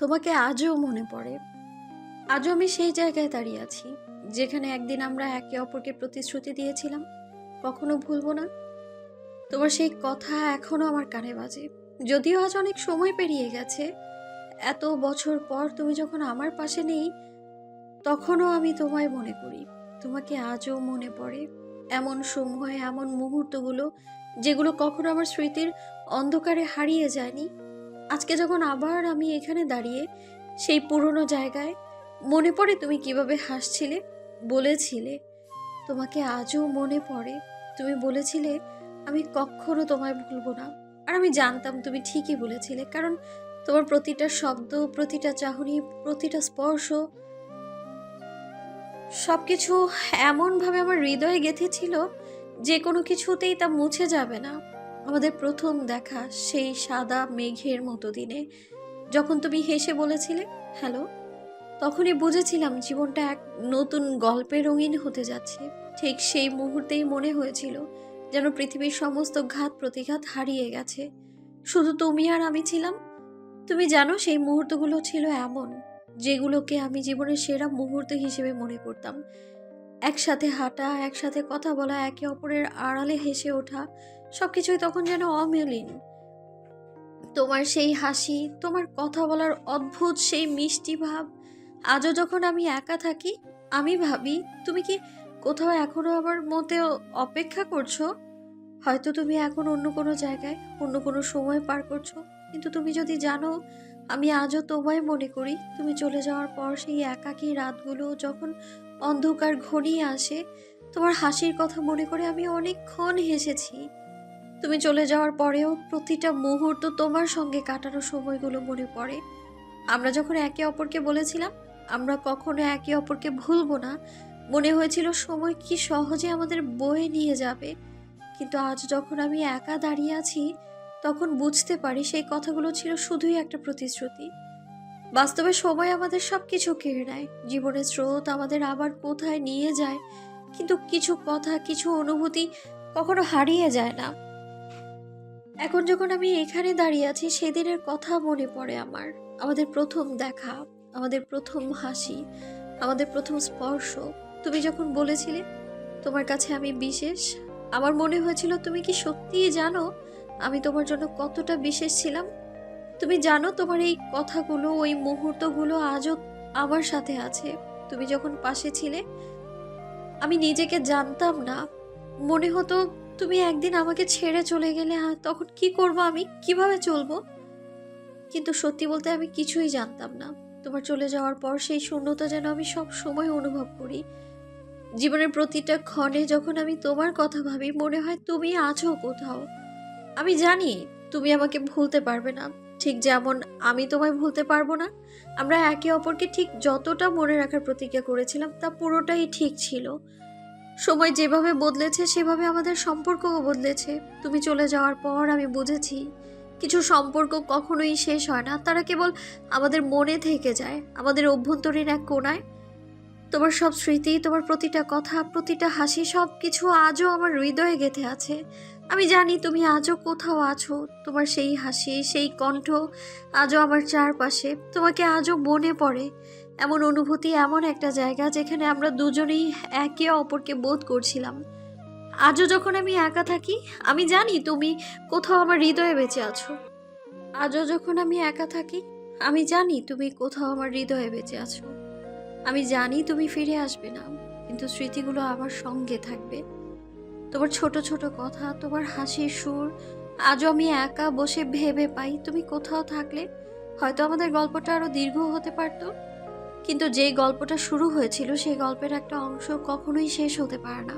তোমাকে আজও মনে পড়ে। আজও আমি সেই জায়গায় দাঁড়িয়ে আছি, যেখানে একদিন আমরা একে অপরকে প্রতিশ্রুতি দিয়েছিলাম। কখনো ভুলবো না। তোমার সেই কথা এখনও আমার কানে বাজে। যদিও আজ অনেক সময় পেরিয়ে গেছে, এত বছর পর তুমি যখন আমার পাশে নেই, তখনও আমি তোমায় মনে করি। তোমাকে আজও মনে পড়ে এমন সময়, এমন মুহূর্তগুলো, যেগুলো কখনো আমার স্মৃতির অন্ধকারে হারিয়ে যায়নি। আজকে যখন আবার আমি এখানে দাঁড়িয়ে সেই পুরনো জায়গায় মনে পড়ে তুমি কীভাবে হাসছিলে? বলেছিলে, তোমাকে আজও মনে পড়ে? তুমি বলেছিলে, আমি কখনো তোমায় ভুলবো না। আর আমি জানতাম তুমি ঠিকই বলেছিলে, কারণ তোমার প্রতিটা শব্দ, প্রতিটা চাহনি, প্রতিটা স্পর্শ সব কিছু এমনভাবে আমার হৃদয়ে গেঁথেছিল যে কোনো কিছুতেই তা মুছে যাবে না। আমাদের প্রথম দেখা সেই সাদা মেঘের মতো দিনে। যখন তুমি হেসে বলেছিলে, হ্যালো, তখনই বুঝেছিলাম জীবনটা এক নতুন গল্পে রঙিন হতে যাচ্ছে। ঠিক সেই মুহূর্তেই মনে হয়েছিল যেন পৃথিবীর সমস্ত ঘাত প্রতিঘাত হারিয়ে গেছে। শুধু তুমি আর আমি ছিলাম। তুমি জানো সেই মুহূর্তগুলো ছিল এমন, যেগুলোকে আমি জীবনের সেরা মুহূর্ত হিসেবে মনে করতাম। একসাথে হাঁটা, একসাথে কথা বলা, একে অপরের আড়ালে হেসে ওঠা, সবকিছুই তখন যেন অমিলিন। তোমার সেই হাসি, তোমার কথা বলার অদ্ভুত সেই মিষ্টি ভাব, আজও যখন আমি একা থাকি, আমি ভাবি, তুমি কি কোথাও এখনও আমার মতে অপেক্ষা করছ? হয়তো তুমি এখন অন্য কোনো জায়গায়, অন্য কোনো সময় পার করছ, কিন্তু তুমি যদি জানো আমি আজও তোমায় মনে করি। তুমি চলে যাওয়ার পর সেই একাকী রাতগুলো যখন অন্ধকার ঘনিয়ে আসে, তোমার হাসির কথা মনে করে আমি অনেকক্ষণ হেসেছি। তুমি চলে যাওয়ার পরেও প্রতিটা মুহূর্ত তোমার সঙ্গে কাটানো সময়গুলো মনে পড়ে। আমরা যখন একে অপরকে বলেছিলাম, আমরা কখনো একে অপরকে ভুলবো না। মনে হয়েছিল সময় কি সহজে আমাদের বয়ে নিয়ে যাবে। কিন্তু আজ যখন আমি একা দাঁড়িয়ে আছি তখন বুঝতে পারি সেই কথাগুলো ছিল শুধুই একটা প্রতিশ্রুতি। বাস্তবে সময় আমাদের সব কিছু কেড়ে নেয়। জীবনের স্রোত আমাদের আবার কোথায় নিয়ে যায়? কিন্তু কিছু কথা, কিছু অনুভূতি কখনো হারিয়ে যায় না। এখন যখন আমি এখানে দাঁড়িয়ে আছি, সেদিনের কথা মনে পড়ে আমার। আমাদের প্রথম দেখা, আমাদের প্রথম হাসি, আমাদের প্রথম স্পর্শ। তুমি যখন বলেছিলে, তোমার কাছে আমি বিশেষ, আমার মনে হয়েছিল, তুমি কি সত্যিই জানো? আমি তোমার জন্য কতটা বিশেষ ছিলাম? তুমি জানো তোমার এই কথাগুলো, ওই মুহূর্তগুলো আজও আমার সাথে আছে। তুমি যখন পাশে ছিলে, আমি নিজেকে জানতাম না। মনে হতো তুমি একদিন আমাকে ছেড়ে চলে গেলে তখন কি করব আমি? কীভাবে চলবো? কিন্তু সত্যি বলতে আমি কিছুই জানতাম না। তোমার চলে যাওয়ার পর সেই শূন্যতা যেন আমি সব সময় অনুভব করি। জীবনের প্রতিটা ক্ষণে যখন আমি তোমার কথা ভাবি, মনে হয় তুমি আছো কোথাও আমি জানি তুমি আমাকে ভুলতে পারবে না। ঠিক যেমন আমি তোমায় ভুলতে পারব না, আমরা একে অপরকে ঠিক যতটা মনে রাখার প্রতিজ্ঞা করেছিলাম তা পুরোটাই ঠিক ছিল। সময় যেভাবে বদলেছে, সেভাবে আমাদের সম্পর্কও বদলেছে। তুমি চলে যাওয়ার পর আমি বুঝেছি, কিছু সম্পর্ক কখনোই শেষ হয় না। তারা কেবল আমাদের মনে থেকে যায়, আমাদের অভ্যন্তরীণ এক কোনায় তোমার সব স্মৃতি, তোমার প্রতিটা কথা, প্রতিটা হাসি সব কিছু আজও আমার হৃদয়ে গেঁথে আছে। আমি জানি তুমি আজও কোথাও আছো, তোমার সেই হাসি, সেই কণ্ঠ আজও আমার চারপাশে, তোমাকে আজও মনে পড়ে। এমন অনুভূতি এমন একটা জায়গা যেখানে আমরা দুজনেই একে অপরকে বোধ করছিলাম। আজও যখন আমি একা থাকি, আমি জানি তুমি কোথাও আমার হৃদয়ে বেঁচে আছো। আজও যখন আমি একা থাকি, আমি জানি তুমি কোথাও আমার হৃদয়ে বেঁচে আছো। আমি জানি তুমি ফিরে আসবে না, কিন্তু স্মৃতিগুলো আমার সঙ্গে থাকবে। তোমার ছোট ছোট কথা, তোমার হাসির সুর, আজও আমি একা বসে ভেবে পাই তুমি কোথাও থাকলে। হয়তো আমাদের গল্পটা আরও দীর্ঘ হতে পারতো, কিন্তু যে গল্পটা শুরু হয়েছিল সেই গল্পের একটা অংশ কখনোই শেষ হতে পারে না।